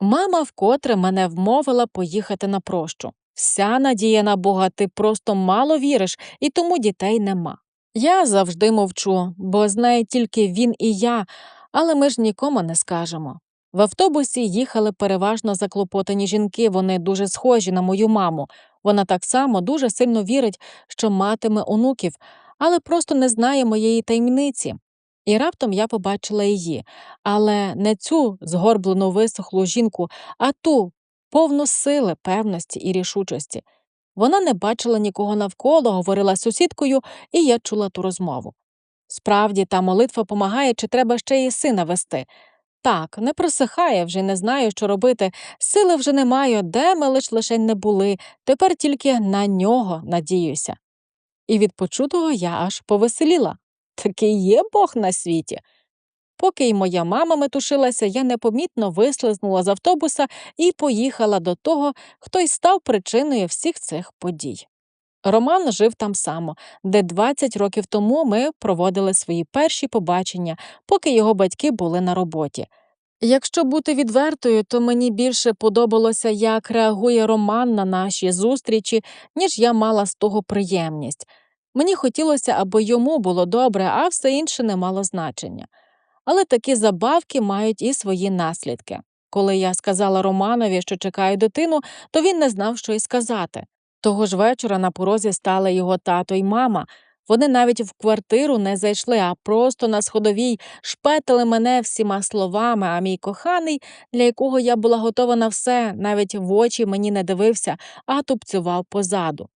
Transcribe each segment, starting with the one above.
Мама вкотре мене вмовила поїхати на прощу. Вся надія на Бога, ти просто мало віриш, і тому дітей нема. Я завжди мовчу, бо знає тільки він і я, але ми ж нікому не скажемо. В автобусі їхали переважно заклопотані жінки, вони дуже схожі на мою маму. Вона так само дуже сильно вірить, що матиме онуків, але просто не знає моєї таємниці. І раптом я побачила її, але не цю згорблену висохлу жінку, а ту повну сили, певності і рішучості. Вона не бачила нікого навколо, говорила з сусідкою, і я чула ту розмову. Справді, та молитва помагає, чи треба ще її сина вести. Так, не просихає, вже не знаю, що робити. Сили вже не маю, де ми лиш лише не були, тепер тільки на нього надіюся. І від почутого я аж повеселіла. Такий є Бог на світі. Поки й моя мама метушилася, я непомітно вислизнула з автобуса і поїхала до того, хто й став причиною всіх цих подій. Роман жив там само, де 20 років тому ми проводили свої перші побачення, поки його батьки були на роботі. Якщо бути відвертою, то мені більше подобалося, як реагує Роман на наші зустрічі, ніж я мала з того приємність. Мені хотілося, аби йому було добре, а все інше не мало значення. Але такі забавки мають і свої наслідки. Коли я сказала Романові, що чекаю дитину, то він не знав, що й сказати. Того ж вечора на порозі стали його тато й мама. Вони навіть в квартиру не зайшли, а просто на сходовій шпетили мене всіма словами, а мій коханий, для якого я була готова на все, навіть в очі мені не дивився, а тупцював позаду.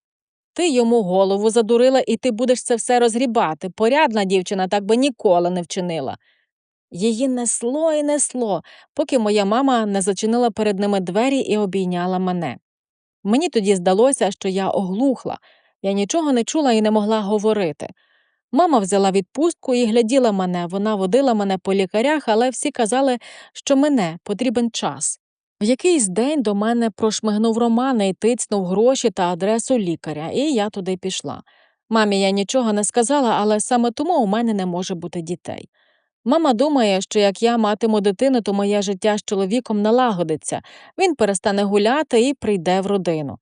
Ти йому голову задурила, і ти будеш це все розгрібати. Порядна дівчина так би ніколи не вчинила. Її несло і несло, поки моя мама не зачинила перед ними двері і обійняла мене. Мені тоді здалося, що я оглухла, я нічого не чула і не могла говорити. Мама взяла відпустку і гляділа мене, вона водила мене по лікарях, але всі казали, що мене потрібен час. В якийсь день до мене прошмигнув Роман і тицнув гроші та адресу лікаря, і я туди пішла. Мамі я нічого не сказала, але саме тому у мене не може бути дітей. Мама думає, що як я матиму дитину, то моє життя з чоловіком налагодиться, він перестане гуляти і прийде в родину.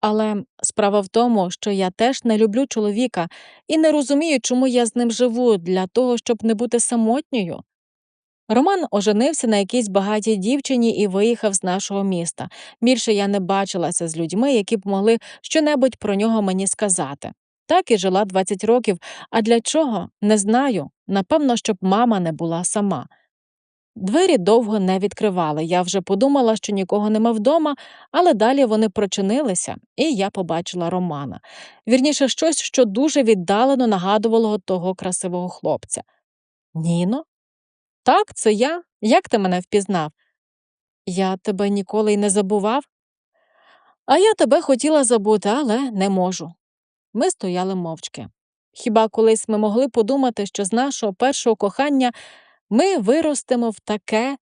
Але справа в тому, що я теж не люблю чоловіка і не розумію, чому я з ним живу для того, щоб не бути самотньою. Роман оженився на якійсь багатій дівчині і виїхав з нашого міста. Більше я не бачилася з людьми, які б могли щонебудь про нього мені сказати. Так і жила 20 років, а для чого не знаю. Напевно, щоб мама не була сама. Двері довго не відкривали. Я вже подумала, що нікого нема вдома, але далі вони прочинилися, і я побачила Романа. Вірніше, щось, що дуже віддалено нагадувало того красивого хлопця. Ніно? Так, це я. Як ти мене впізнав? Я тебе ніколи й не забував. А я тебе хотіла забути, але не можу. Ми стояли мовчки. Хіба колись ми могли подумати, що з нашого першого кохання ми виростемо в таке?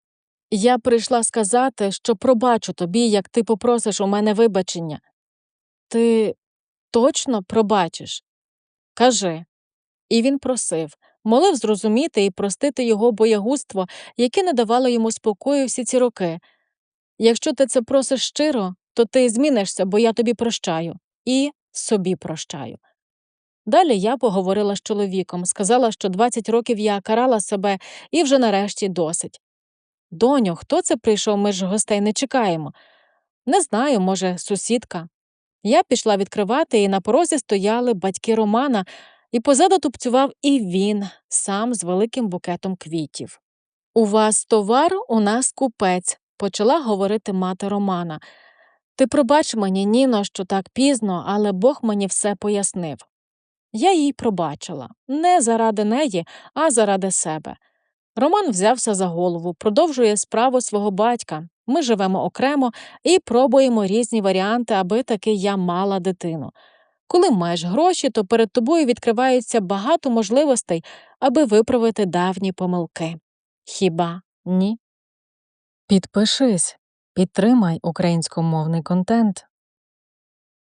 Я прийшла сказати, що пробачу тобі, як ти попросиш у мене вибачення. Ти точно пробачиш? Кажи. І він просив, молив зрозуміти і простити його боягузтво, яке не давало йому спокою всі ці роки. Якщо ти це просиш щиро, то ти змінишся, бо я тобі прощаю, і собі прощаю. Далі я поговорила з чоловіком, сказала, що 20 років я карала себе і вже нарешті досить. Доню, хто це прийшов, ми ж гостей не чекаємо. Не знаю, може, сусідка. Я пішла відкривати, і на порозі стояли батьки Романа, і позаду тупцював і він, сам з великим букетом квітів. У вас товар, у нас купець, почала говорити мати Романа. Ти пробач мені, Ніно, що так пізно, але Бог мені все пояснив. Я їй пробачила не заради неї, а заради себе. Роман взявся за голову, продовжує справу свого батька. Ми живемо окремо і пробуємо різні варіанти, аби таки я мала дитину. Коли маєш гроші, то перед тобою відкривається багато можливостей, аби виправити давні помилки. Хіба ні? Підпишись, підтримай українськомовний контент.